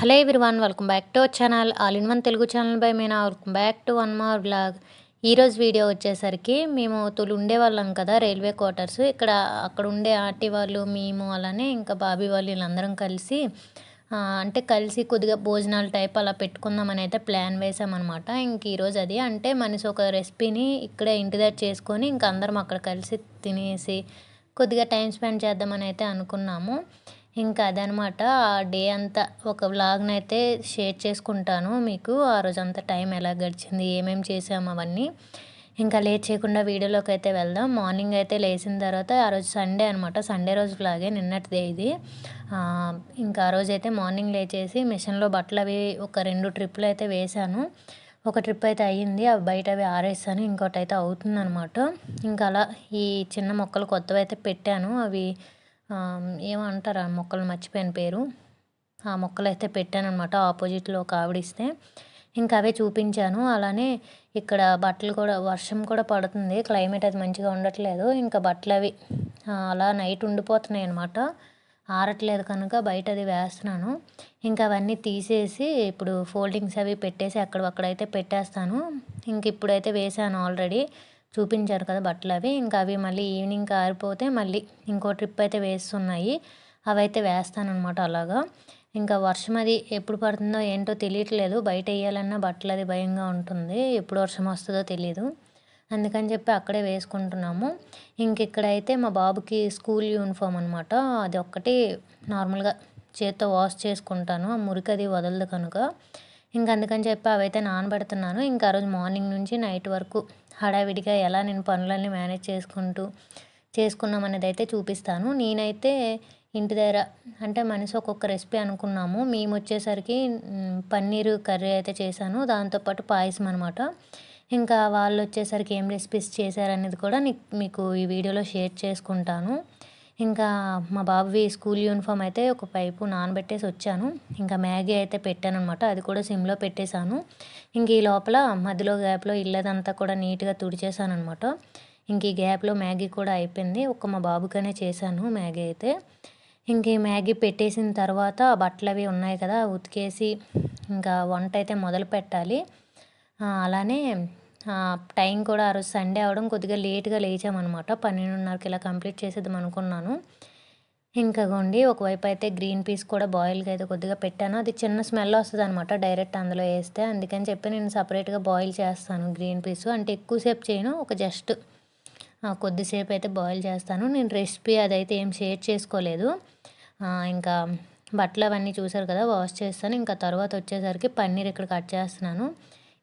Hello one welcome back to our channel all in one Telugu channel by Meena. Welcome back to one more blog ఈరోజు video వచ్చేసరికి మేము తొలి ఉండేవాళ్ళం కదా railway quarters. ఇక్కడ అక్కడ ఉండే ఆంటీ వాళ్ళు మేము అలానే ఇంకా బాబీ వాళ్ళు వీళ్ళందరం కలిసి అంటే కలిసి కొద్దిగా భోజనాలు టైప్ అలా పెట్టుకుందామని అయితే ప్లాన్ వేసామన్నమాట. ఇంక ఈరోజు అది అంటే మనిషి ఒక రెసిపీని ఇక్కడే ఇంటి దగ్గర చేసుకొని ఇంక అందరం అక్కడ కలిసి తినేసి కొద్దిగా టైం స్పెండ్ చేద్దామని అయితే అనుకున్నాము. ఇంకా అదనమాట ఆ డే అంతా ఒక వ్లాగ్ని అయితే షేర్ చేసుకుంటాను మీకు. ఆ రోజంతా టైం ఎలా గడిచింది ఏమేమి చేసాము అవన్నీ. ఇంకా లేట్ చేయకుండా వీడియోలోకి అయితే వెళ్దాం. మార్నింగ్ అయితే లేచిన తర్వాత ఆ రోజు సండే అనమాట సండే రోజు లాగే నిన్నటిదే ఇది. ఇంకా ఆ రోజు అయితే మార్నింగ్ లేచేసి మిషన్లో బట్టలు అవి ఒక రెండు ట్రిప్పులు అయితే వేశాను. ఒక ట్రిప్ అయితే అయ్యింది అవి బయట అవి ఆరేసాను ఇంకోటి అయితే అవుతుందనమాట ఇంకా అలా ఈ చిన్న మొక్కలు కొత్తవి అయితే పెట్టాను అవి ఏమంటారు ఆ మొక్కలు మర్చిపోయిన పేరు? ఆ మొక్కలు అయితే పెట్టాను అనమాట ఆపోజిట్లో ఒక ఆవిడిస్తే. ఇంకా అవే చూపించాను. అలానే ఇక్కడ బట్టలు కూడా వర్షం కూడా పడుతుంది. క్లైమేట్ అది మంచిగా ఉండట్లేదు. ఇంకా బట్టలు అవి అలా నైట్ ఉండిపోతున్నాయి అనమాట ఆరట్లేదు కనుక బయట అది వేస్తున్నాను. ఇంకా అవన్నీ తీసేసి ఇప్పుడు ఫోల్డింగ్స్ అవి పెట్టేసి అక్కడక్కడైతే పెట్టేస్తాను. ఇంక ఇప్పుడైతే వేసాను ఆల్రెడీ. చూపించారు కదా బట్టలు అవి. ఇంకా అవి మళ్ళీ ఈవినింగ్ ఆరిపోతే మళ్ళీ ఇంకో ట్రిప్ అయితే వేస్తున్నాయి. అవి అయితే వేస్తానమాట అలాగా. ఇంకా వర్షం అది ఎప్పుడు పడుతుందో ఏంటో తెలియట్లేదు. బయట వేయాలన్నా బట్టలు అది భయంగా ఉంటుంది. ఎప్పుడు వర్షం వస్తుందో తెలియదు అందుకని చెప్పి అక్కడే వేసుకుంటున్నాము. ఇంక ఇక్కడైతే మా బాబుకి స్కూల్ యూనిఫామ్ అనమాట అది ఒక్కటి నార్మల్గా చేత్తో వాష్ చేసుకుంటాను. ఆ మురికి అది వదలదు కనుక. ఇంకా అందుకని చెప్పి అవైతే నానబెడుతున్నాను. ఇంకా ఆ రోజు మార్నింగ్ నుంచి నైట్ వరకు హడావిడిగా ఎలా నేను పనులన్నీ మేనేజ్ చేసుకుంటూ చేసుకున్నాం అనేది అయితే చూపిస్తాను. నేనైతే ఇంటి దగ్గర అంటే మనిషి ఒక్కొక్క రెసిపీ అనుకున్నాము. మేము వచ్చేసరికి పన్నీరు కర్రీ అయితే చేశాను. దాంతోపాటు పాయసం అనమాట ఇంకా వాళ్ళు వచ్చేసరికి ఏం రెసిపీస్ చేశారనేది కూడా మీకు ఈ వీడియోలో షేర్ చేసుకుంటాను. ఇంకా మా బాబువి స్కూల్ యూనిఫామ్ అయితే ఒక పైపు నానబెట్టేసి వచ్చాను. ఇంకా మ్యాగీ అయితే పెట్టాను అనమాట అది కూడా సిమ్లో పెట్టేశాను. ఇంక ఈ లోపల మధ్యలో గ్యాప్లో ఇల్లదంతా కూడా నీట్గా తుడిచేసాను అనమాట ఇంక ఈ గ్యాప్లో మ్యాగీ కూడా అయిపోయింది. ఒక మా బాబుకనే చేశాను మ్యాగీ అయితే. ఇంక ఈ మ్యాగీ పెట్టేసిన తర్వాత బట్టలు అవి ఉన్నాయి కదా ఉతికేసి ఇంకా వంట అయితే మొదలు పెట్టాలి. అలానే టైం కూడా ఆ రోజు సండే అవడం కొద్దిగా లేట్గా లేచామన్నమాట. పన్నెండున్నరకి ఇలా కంప్లీట్ చేసేద్దాం అనుకున్నాను. ఇంకా గోండి ఒకవైపు అయితే గ్రీన్ పీస్ కూడా బాయిల్గా అయితే కొద్దిగా పెట్టాను. అది చిన్న స్మెల్ వస్తుంది అనమాట డైరెక్ట్ అందులో వేస్తే. అందుకని చెప్పి నేను సపరేట్గా బాయిల్ చేస్తాను గ్రీన్ పీస్. అంటే ఎక్కువసేపు చేయను ఒక జస్ట్ కొద్దిసేపు అయితే బాయిల్ చేస్తాను. నేను రెసిపీ అదైతే ఏం షేర్ చేసుకోలేదు. ఇంకా బట్టలు అవన్నీ చూసారు కదా వాష్ చేస్తాను. ఇంకా తర్వాత వచ్చేసరికి పన్నీర్ ఇక్కడ కట్ చేస్తున్నాను.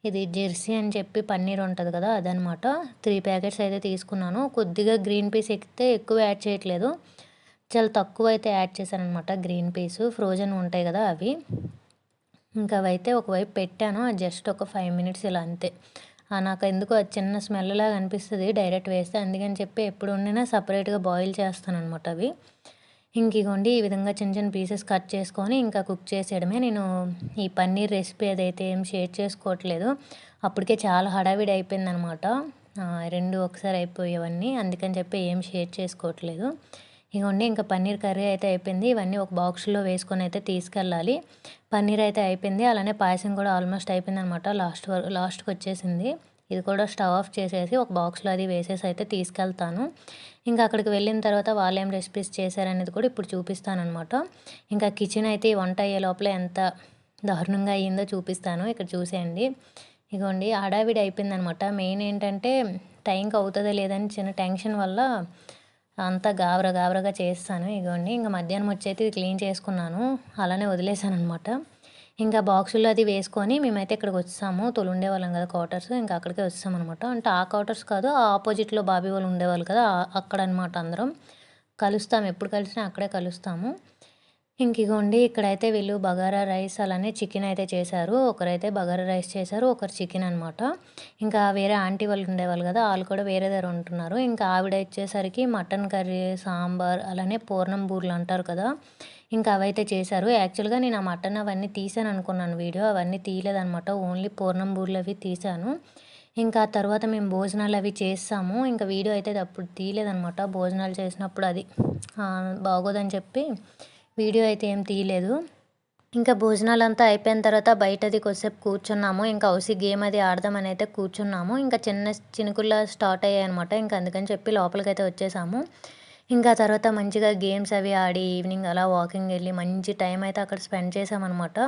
ఇది జెర్సీ అని చెప్పి పన్నీర్ ఉంటుంది కదా అదనమాట. త్రీ ప్యాకెట్స్ అయితే తీసుకున్నాను. కొద్దిగా గ్రీన్ పీస్ ఎక్కితే ఎక్కువ యాడ్ చేయట్లేదు. చాలా తక్కువ అయితే యాడ్ చేశాను అనమాట గ్రీన్ పీస్. ఫ్రోజన్ ఉంటాయి కదా అవి. ఇంకా అవైతే ఒకవైపు పెట్టాను. జస్ట్ ఒక ఫైవ్ మినిట్స్ ఇలా అంతే. నాకు ఎందుకు అది చిన్న స్మెల్ లాగా అనిపిస్తుంది. డైరెక్ట్ వేస్తే అందుకని చెప్పి ఎప్పుడు ఉండినా సపరేట్గా బాయిల్ చేస్తాను అనమాట అవి. ఇంక ఇగోండి ఈ విధంగా చిన్న చిన్న పీసెస్ కట్ చేసుకొని ఇంకా కుక్ చేసేయడమే. నేను ఈ పన్నీర్ రెసిపీ ఏదైతే ఏం షేర్ చేసుకోవట్లేదు. అప్పటికే చాలా హడావిడి అయిపోయిందనమాట. రెండు ఒకసారి అయిపోయేవన్నీ. అందుకని చెప్పి ఏం షేర్ చేసుకోవట్లేదు. ఇగోండి ఇంకా పన్నీర్ కర్రీ అయితే అయిపోయింది. ఇవన్నీ ఒక బాక్స్లో వేసుకొని అయితే తీసుకెళ్ళాలి. పన్నీర్ అయితే అయిపోయింది. అలానే పాయసం కూడా ఆల్మోస్ట్ అయిపోయింది అనమాట లాస్ట్ లాస్ట్కి వచ్చేసింది. ఇది కూడా స్టవ్ ఆఫ్ చేసేసి ఒక బాక్స్లో అది వేసేసి అయితే తీసుకెళ్తాను. ఇంకా అక్కడికి వెళ్ళిన తర్వాత వాళ్ళు ఏం రెసిపీస్ చేశారనేది కూడా ఇప్పుడు చూపిస్తాను అనమాట ఇంకా కిచెన్ అయితే వంట అయ్యే లోపల ఎంత దారుణంగా అయ్యిందో చూపిస్తాను. ఇక్కడ చూసేయండి. ఇగోండి హడావిడి అయిపోయిందనమాట మెయిన్ ఏంటంటే టైంకి అవుతుందో లేదని చిన్న టెన్షన్ వల్ల అంతా గాబర గాబరగా చేస్తాను. ఇగోండి ఇంకా మధ్యాహ్నం వచ్చి క్లీన్ చేసుకున్నాను. అలానే వదిలేసాను అనమాట ఇంకా బాక్సుల్లో అది వేసుకొని మేమైతే ఇక్కడికి వచ్చాము. తొలి ఉండేవాళ్ళం కదా క్వార్టర్స్. ఇంకా అక్కడికే వచ్చామన్నమాట. అంటే ఆ క్వార్టర్స్ కాదు ఆ ఆపోజిట్లో బాబీ వాళ్ళు ఉండేవాళ్ళు కదా అక్కడ అనమాట అందరం. కలుస్తాము ఎప్పుడు కలిసినా అక్కడే కలుస్తాము. ఇంక ఇగోండి ఇక్కడైతే వీళ్ళు బగారా రైస్ అలానే చికెన్ అయితే చేశారు. ఒకరైతే బగారా రైస్ చేశారు ఒకరు చికెన్ అనమాట ఇంకా వేరే ఆంటీ వాళ్ళు ఉండేవాళ్ళు కదా వాళ్ళు కూడా వేరే దగ్గర ఉంటున్నారు. ఇంకా ఆవిడ వచ్చేసరికి మటన్ కర్రీ సాంబార్ అలానే పూర్ణం బూర్లు అంటారు కదా ఇంకా అవైతే చేశారు. యాక్చువల్గా నేను ఆ మటన్ అవన్నీ తీసాను అనుకున్నాను వీడియో అవన్నీ తీయలేదనమాట ఓన్లీ పూర్ణం బూర్లు అవి తీసాను. ఇంకా తర్వాత మేము భోజనాలు అవి చేస్తాము. ఇంకా వీడియో అయితే అప్పుడు తీయలేదనమాట భోజనాలు చేసినప్పుడు అది బాగోదని చెప్పి వీడియో అయితే ఏం తీయలేదు. ఇంకా భోజనాలు అంతా అయిపోయిన తర్వాత బయటది కొద్దిసేపు కూర్చున్నాము. ఇంకా హౌసి గేమ్ అది ఆడదామని అయితే కూర్చున్నాము. ఇంకా చిన్న చినుకుల్లా స్టార్ట్ అయ్యాయి అనమాట ఇంకా అందుకని చెప్పి లోపలికి అయితే వచ్చేసాము. ఇంకా తర్వాత మంచిగా గేమ్స్ అవి ఆడి ఈవినింగ్ అలా వాకింగ్ వెళ్ళి మంచి టైం అయితే అక్కడ స్పెండ్ చేసామన్నమాట.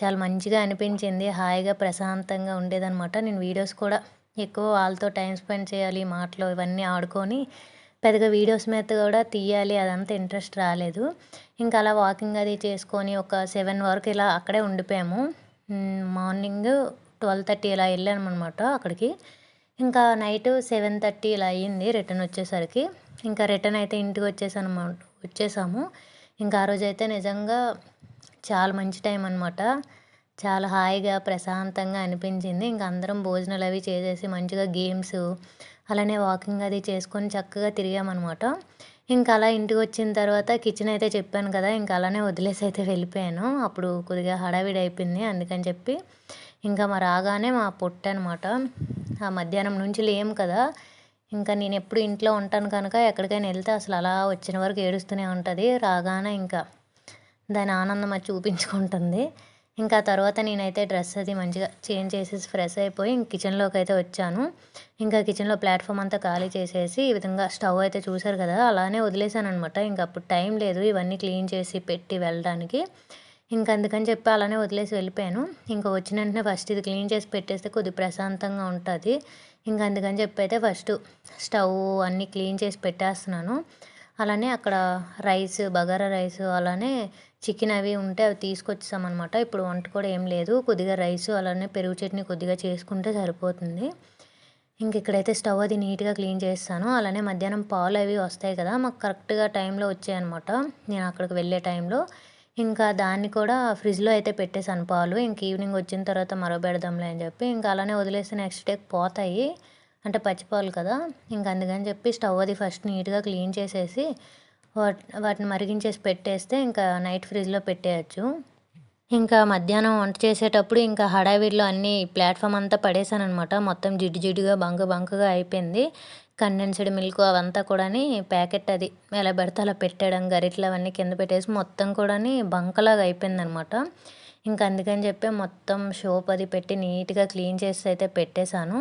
చాలా మంచిగా అనిపించింది. హాయిగా ప్రశాంతంగా ఉండేదన్నమాట. నేను వీడియోస్ కూడా ఎక్కువ వాళ్ళతో టైం స్పెండ్ చేయాలి మాటలు ఇవన్నీ ఆడుకొని పెద్దగా వీడియోస్ మీద కూడా తీయాలి అదంతా ఇంట్రెస్ట్ రాలేదు. ఇంకా అలా వాకింగ్ అది చేసుకొని ఒక సెవెన్ వరకు ఇలా అక్కడే ఉండిపోయాము. మార్నింగ్ ట్వెల్వ్ థర్టీ ఇలా వెళ్ళాము అనమాట అక్కడికి. ఇంకా నైట్ సెవెన్ థర్టీ ఇలా అయ్యింది రిటర్న్ వచ్చేసరికి. ఇంకా రిటర్న్ అయితే ఇంటికి వచ్చేసాను వచ్చేసాము. ఇంకా ఆ రోజైతే నిజంగా చాలా మంచి టైం అనమాట చాలా హాయిగా ప్రశాంతంగా అనిపించింది. ఇంకా అందరం భోజనాలు అవి చేసేసి మంచిగా గేమ్స్ అలానే వాకింగ్ అది చేసుకొని చక్కగా తిరిగామన్నమాట. ఇంకా అలా ఇంటికి వచ్చిన తర్వాత కిచెన్ అయితే చెప్పాను కదా ఇంకా అలానే వదిలేసి అయితే వెళ్ళిపోయాను. అప్పుడు కొద్దిగా హడావిడి అయిపోయింది అందుకని చెప్పి ఇంకా మా రాగానే మా పొట్ట అనమాట ఆ మధ్యాహ్నం నుంచి లేము కదా ఇంకా నేను ఎప్పుడు ఇంట్లో ఉంటాను కనుక ఎక్కడికైనా వెళ్తే అసలు అలా వచ్చిన వరకు ఏడుస్తూనే ఉంటుంది. రాగానే ఇంకా దాని ఆనందం అది చూపించుకుంటుంది. ఇంకా తర్వాత నేనైతే డ్రెస్ అది మంచిగా చేంజ్ చేసేసి ఫ్రెష్ అయిపోయి ఇంక కిచెన్లోకి అయితే వచ్చాను. ఇంకా కిచెన్లో ప్లాట్ఫామ్ అంతా ఖాళీ చేసేసి ఈ విధంగా స్టవ్ అయితే చూసారు కదా అలానే వదిలేసాను అనమాట ఇంకా అప్పుడు టైం లేదు ఇవన్నీ క్లీన్ చేసి పెట్టి వెళ్ళడానికి. ఇంకా అందుకని చెప్పి అలానే వదిలేసి వెళ్ళిపోయాను. ఇంకా వచ్చిన వెంటనే ఫస్ట్ ఇది క్లీన్ చేసి పెట్టేస్తే కొద్దిగా ప్రశాంతంగా ఉంటుంది. ఇంకా అందుకని చెప్పి అయితే ఫస్ట్ స్టవ్ అన్నీ క్లీన్ చేసి పెట్టేస్తున్నాను. అలానే అక్కడ రైస్ బగారా రైస్ అలానే చికెన్ అవి ఉంటే అవి తీసుకొచ్చామన్నమాట ఇప్పుడు వంట కూడా ఏం లేదు. కొద్దిగా రైస్ అలానే పెరుగు చట్నీ కొద్దిగా చేసుకుంటే సరిపోతుంది. ఇంక ఇక్కడైతే స్టవ్ అది నీట్గా క్లీన్ చేస్తాను. అలానే మధ్యాహ్నం పాలు అవి వస్తాయి కదా మాకు కరెక్ట్గా టైంలో వచ్చాయన్నమాట. నేను అక్కడికి వెళ్ళే టైంలో. ఇంకా దాన్ని కూడా ఫ్రిడ్జ్లో అయితే పెట్టేసాను పాలు. ఇంక ఈవినింగ్ వచ్చిన తర్వాత మరబెడదాంలే అని చెప్పి ఇంకా అలానే వదిలేస్తే నెక్స్ట్ డే పోతాయి. అంటే పచ్చిపాలు కదా. ఇంక అందుకని చెప్పి స్టవ్ అది ఫస్ట్ నీట్గా క్లీన్ చేసేసి వాట్ వాటిని మరిగించేసి పెట్టేస్తే ఇంకా నైట్ ఫ్రిడ్జ్లో పెట్టేయచ్చు. ఇంకా మధ్యాహ్నం వంట చేసేటప్పుడు ఇంకా హడావిడిలో అన్ని ప్లాట్ఫామ్ అంతా పడేసాను అనమాట మొత్తం జిడ్డు జిడ్డుగా బంక బంకగా అయిపోయింది. కండెన్స్డ్ మిల్క్ అవంతా కూడా ప్యాకెట్ అది ఎలా పెడితే అలా పెట్టడం గరిట్లు అవన్నీ కింద పెట్టేసి మొత్తం కూడా బంకలాగా అయిపోయింది అనమాట ఇంకా అందుకని చెప్పి మొత్తం షోప్ అది పెట్టి నీట్గా క్లీన్ చేసి అయితే పెట్టేశాను.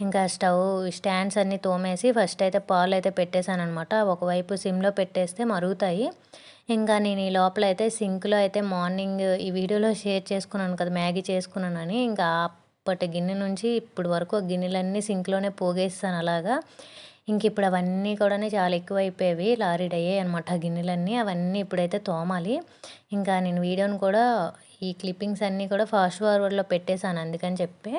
ఇంకా స్టవ్ స్టాండ్స్ అన్నీ తోమేసి ఫస్ట్ అయితే పాలు అయితే పెట్టేశాను అనమాట ఒకవైపు సిమ్లో పెట్టేస్తే మరుగుతాయి. ఇంకా నేను ఈ లోపల అయితే సింక్లో అయితే మార్నింగ్ ఈ వీడియోలో షేర్ చేసుకున్నాను కదా మ్యాగీ చేసుకున్నానని. ఇంకా అప్పటి గిన్నె నుంచి ఇప్పుడు వరకు గిన్నెలన్నీ సింక్లోనే పోగేస్తాను అలాగా. ఇంక ఇప్పుడు అవన్నీ కూడా చాలా ఎక్కువ అయిపోయేవి లారీడ్ అయ్యాయి అనమాట ఆ గిన్నెలన్నీ. అవన్నీ ఇప్పుడైతే తోమాలి. ఇంకా నేను వీడియోని కూడా ఈ క్లిప్పింగ్స్ అన్నీ కూడా ఫాస్ట్ ఫార్వర్డ్లో పెట్టేశాను అందుకని చెప్పి.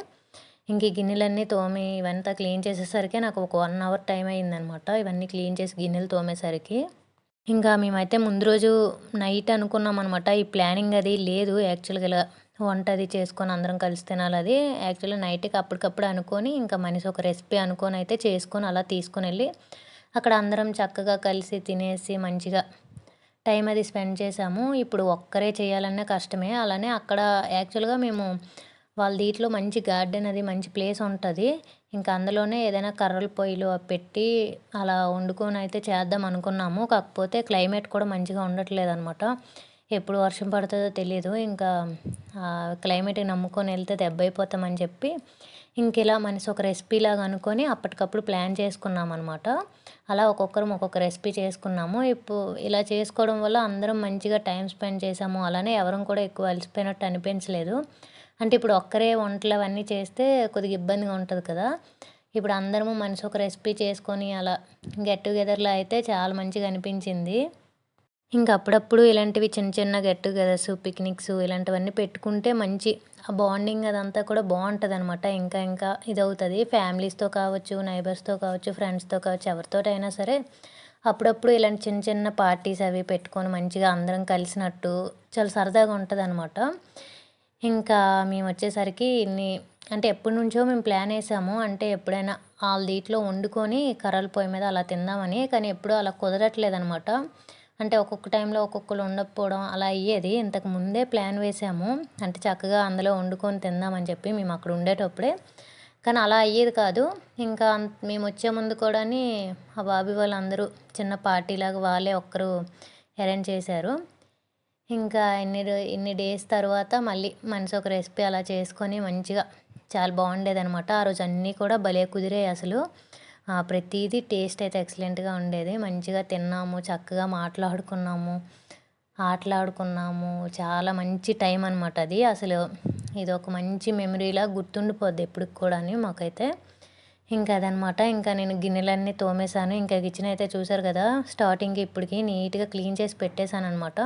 ఇంక ఈ గిన్నెలన్నీ తోమి ఇవంతా క్లీన్ చేసేసరికి నాకు ఒక వన్ అవర్ టైం అయిందనమాట. ఇవన్నీ క్లీన్ చేసి గిన్నెలు తోమేసరికి. ఇంకా మేమైతే ముందు రోజు నైట్ అనుకున్నాం అనమాట ఈ ప్లానింగ్ అది లేదు. యాక్చువల్గా ఇలా వంట అది చేసుకొని అందరం కలిసి తినాలి అది. యాక్చువల్గా నైట్కి అప్పటికప్పుడు అనుకొని ఇంకా మనిషి ఒక రెసిపీ అనుకొని అయితే చేసుకొని అలా తీసుకొని వెళ్ళి అక్కడ అందరం చక్కగా కలిసి తినేసి మంచిగా టైం అది స్పెండ్ చేసాము. ఇప్పుడు ఒక్కరే చేయాలన్నా కష్టమే. అలానే అక్కడ యాక్చువల్గా మేము వాళ్ళ దీంట్లో మంచి గార్డెన్ అది మంచి ప్లేస్ ఉంటుంది. ఇంకా అందులోనే ఏదైనా కర్రల పొయ్యిలు పెట్టి అలా వండుకొని అయితే చేద్దాం అనుకున్నాము. కాకపోతే క్లైమేట్ కూడా మంచిగా ఉండట్లేదు అనమాట ఎప్పుడు వర్షం పడుతుందో తెలియదు ఇంకా క్లైమేట్కి నమ్ముకొని వెళ్తే దెబ్బ అయిపోతామని చెప్పి ఇంక ఇలా మనిషి ఒక రెసిపీ లాగా అనుకొని అప్పటికప్పుడు ప్లాన్ చేసుకున్నాం అనమాట అలా ఒక్కొక్కరం ఒక్కొక్క రెసిపీ చేసుకున్నాము. ఇప్పుడు ఇలా చేసుకోవడం వల్ల అందరం మంచిగా టైం స్పెండ్ చేసాము అలానే ఎవరం కూడా ఎక్కువ అలసిపోయినట్టు అనిపించలేదు. అంటే ఇప్పుడు ఒక్కరే వంటలు అవన్నీ చేస్తే కొద్దిగా ఇబ్బందిగా ఉంటుంది కదా. ఇప్పుడు అందరము మనిషి ఒక రెసిపీ చేసుకొని అలా గెట్ టుగెదర్లో అయితే చాలా మంచిగా అనిపించింది. ఇంకా అప్పుడప్పుడు ఇలాంటివి చిన్న చిన్న గెట్ టుగెదర్స్ పిక్నిక్స్ ఇలాంటివన్నీ పెట్టుకుంటే మంచి ఆ బాండింగ్ అదంతా కూడా బాగుంటుంది అనమాట ఇంకా ఇంకా ఇది అవుతుంది ఫ్యామిలీస్తో కావచ్చు నైబర్స్తో కావచ్చు ఫ్రెండ్స్తో కావచ్చు ఎవరితోటైనా సరే అప్పుడప్పుడు ఇలాంటి చిన్న చిన్న పార్టీస్ అవి పెట్టుకొని మంచిగా అందరం కలిసినట్టు చాలా సరదాగా ఉంటుంది అనమాట ఇంకా మేము వచ్చేసరికి ఇన్ని అంటే ఎప్పటి నుంచో మేము ప్లాన్ వేసాము. అంటే ఎప్పుడైనా వాళ్ళ దీంట్లో వండుకొని కర్రల పొయ్యి మీద అలా తిందామని కానీ ఎప్పుడూ అలా కుదరట్లేదు అనమాట అంటే ఒక్కొక్క టైంలో ఒక్కొక్కరు ఉండకపోవడం అలా అయ్యేది. ఇంతకు ముందే ప్లాన్ వేసాము. అంటే చక్కగా అందులో వండుకొని తిందామని చెప్పి మేము అక్కడ ఉండేటప్పుడే. కానీ అలా అయ్యేది కాదు. ఇంకా మేము వచ్చే ముందు కూడా ఆ బాబీ వాళ్ళందరూ చిన్న పార్టీలాగా వాళ్ళే ఒక్కరు అరేంజ్ చేశారు. ఇంకా ఇన్ని రో- ఇన్ని డేస్ తర్వాత మళ్ళీ మనిషి ఒక రెసిపీ అలా చేసుకొని మంచిగా చాలా బాగుండేదనమాట ఆ రోజు అన్నీ కూడా భలే కుదిరాయి అసలు. ప్రతిదీ టేస్ట్ అయితే ఎక్సలెంట్గా ఉండేది. మంచిగా తిన్నాము చక్కగా మాట్లాడుకున్నాము ఆటలాడుకున్నాము. చాలా మంచి టైం అనమాట అది. అసలు ఇది ఒక మంచి మెమరీలా గుర్తుండిపోద్ది ఎప్పటికి కూడా అని మాకైతే. ఇంకా అదనమాట ఇంకా నేను గిన్నెలన్నీ తోమేశాను. ఇంకా కిచెన్ అయితే చూసారు కదా స్టార్టింగ్ ఇప్పటికి నీట్గా క్లీన్ చేసి పెట్టేశాను అనమాట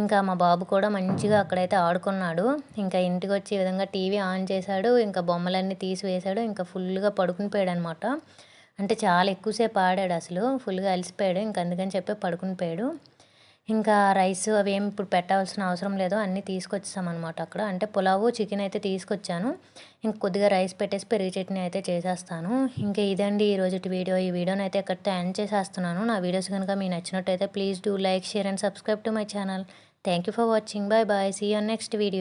ఇంకా మా బాబు కూడా మంచిగా అక్కడైతే ఆడుకున్నాడు. ఇంకా ఇంటికి వచ్చి ఈ విధంగా టీవీ ఆన్ చేశాడు. ఇంకా బొమ్మలన్నీ తీసివేశాడు. ఇంకా ఫుల్గా పడుకుని పోయాడు అనమాట అంటే చాలా ఎక్కువసేపు ఆడాడు అసలు. ఫుల్గా అలసిపోయాడు. ఇంకా అందుకని చెప్పి పడుకుని పోయాడు. ఇంకా రైస్ అవి ఏమి ఇప్పుడు పెట్టాల్సిన అవసరం లేదు. అన్నీ తీసుకొచ్చామన్నమాట అక్కడ. అంటే పులావు చికెన్ అయితే తీసుకొచ్చాను. ఇంక కొద్దిగా రైస్ పెట్టేసి పెరుగు చట్నీ అయితే చేసేస్తాను. ఇంకా ఇదండి ఈ రోజు వీడియో. ఈ వీడియోని అయితే ఎక్కడితో ఎండ్ చేసేస్తున్నాను. నా వీడియోస్ కనుక మీకు నచ్చినట్టయితే please do like share and subscribe to my channel. Thank you for watching. Bye bye. See you on next video.